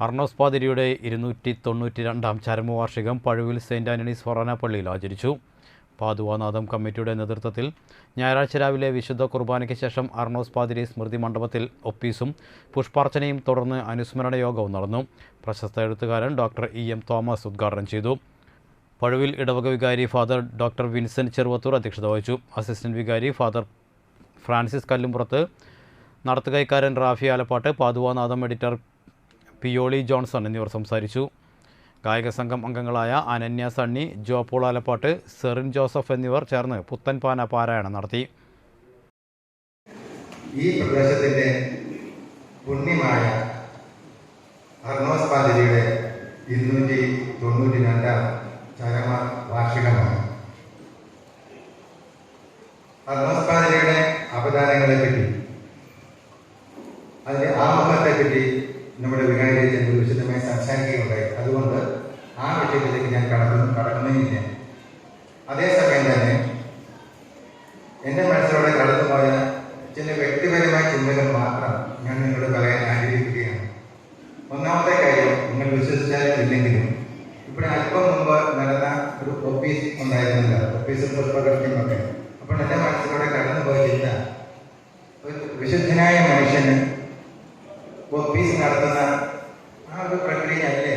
അർണോസ് പാതിരിയുടെ ഇരുന്നൂറ്റി തൊണ്ണൂറ്റി രണ്ടാം ചരമവാർഷികം പഴുവിൽ സെയിന്റ് ആന്റണീസ് ഫൊറാന പള്ളിയിൽ ആചരിച്ചു. പാതുവാനാഥം കമ്മിറ്റിയുടെ നേതൃത്വത്തിൽ ഞായറാഴ്ച രാവിലെ വിശുദ്ധ കുർബാനയ്ക്ക് ശേഷം അർണോസ് പാതിരി സ്മൃതി മണ്ഡപത്തിൽ ഒപ്പീസും പുഷ്പാർച്ചനയും തുടർന്ന് അനുസ്മരണ യോഗവും നടന്നു. പ്രശസ്ത എഴുത്തുകാരൻ ഡോക്ടർ ഇ എം തോമസ് ഉദ്ഘാടനം ചെയ്തു. പഴുവിൽ ഇടവക വികാരി ഫാദർ ഡോക്ടർ വിൻസെന്റ് ചെറുവത്തൂർ അധ്യക്ഷത വഹിച്ചു. അസിസ്റ്റന്റ് വികാരി ഫാദർ ഫ്രാൻസിസ് കല്ലുംപുറത്ത് നടത്തുകൈക്കാരൻ റാഫി ആലപ്പാട്ട് പാതുവാനാഥം എഡിറ്റർ പിയോളി ജോൺസൺ എന്നിവർ സംസാരിച്ചു. ഗായക സംഘം അംഗങ്ങളായ അനന്യ സണ്ണി ജോപ്പോൾ ആലപ്പാട്ട് സെറിൻ ജോസഫ് എന്നിവർ ചേർന്ന് പുത്തൻപാന പാരായണം നടത്തി. ഈ പ്രദേശത്തിന്റെ പുണ്യമായ അർണോസ് പാതിരിയുടെ ഇരുന്നൂറ്റി തൊണ്ണൂറ്റി രണ്ടാം ചരമ വാർഷികമാണ് അർണോസ് പാതിരിയുടെ അവതാരങ്ങളെ പറ്റി ആമുഖത്തെപ്പറ്റി ആമുഖത്തെ പറ്റി നമ്മുടെ വികാരിയച്ഛൻ വിശദമായി സംസാരിക്കുകയുണ്ടായി. അതുകൊണ്ട് ആ വിഷയത്തിലേക്ക് ഞാൻ കടക്കുന്നു കടക്കുന്നേ അതേസമയം തന്നെ എന്റെ മനസ്സിലൂടെ കടന്നുപോയ ചില വ്യക്തിപരമായ ചിന്തകൾ മാത്രം ഞാൻ നിങ്ങളോട് പറയാൻ ആഗ്രഹിക്കുകയാണ്. ഒന്നാമത്തെ കാര്യം നിങ്ങൾ വിശ്വസിച്ചാലും ഇല്ലെങ്കിലും ഇവിടെ അല്പം മുമ്പ് നടന്ന ഒരു ഓഫീസ് ഉണ്ടായിരുന്നില്ല ഓഫീസിൽ പുഷ്പകൃഷ്ണമൊക്കെ അപ്പോൾ എന്റെ മനസ്സിലൂടെ കടന്നുപോയ ചിന്ത ഒരു വിശുദ്ധനായ ఓ పీస్ నడుతున్నా ప్రక్రియ అయ్యే